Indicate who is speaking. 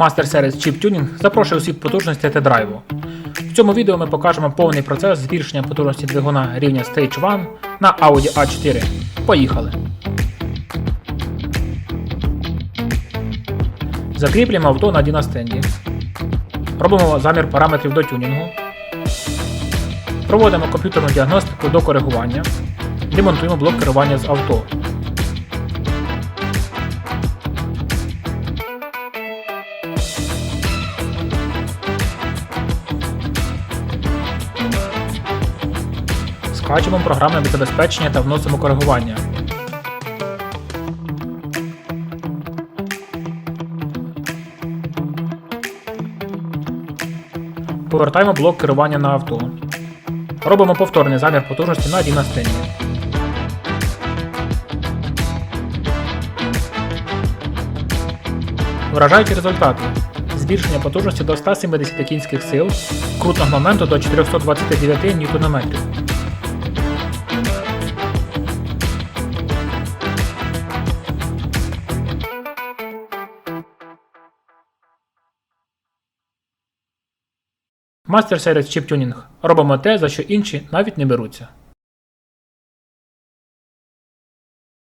Speaker 1: Master Series Chip Tuning запрошує усіх потужностей та драйву. В цьому відео ми покажемо повний процес збільшення потужності двигуна рівня Stage 1 на Audi A4. Поїхали! Закріплюємо авто на дінастенді. Робимо замір параметрів до тюнінгу. Проводимо комп'ютерну діагностику до коригування. Демонтуємо блок керування з авто. Скачуємо програмне забезпечення та вносимо коригування. Повертаємо блок керування на авто. Робимо повторний замір потужності на дінастині. Вражаючі результати. Збільшення потужності до 170 кінських сил, крутного моменту до 429 Нм. Master серед чіптюнінг. Робимо те, за що інші навіть не беруться.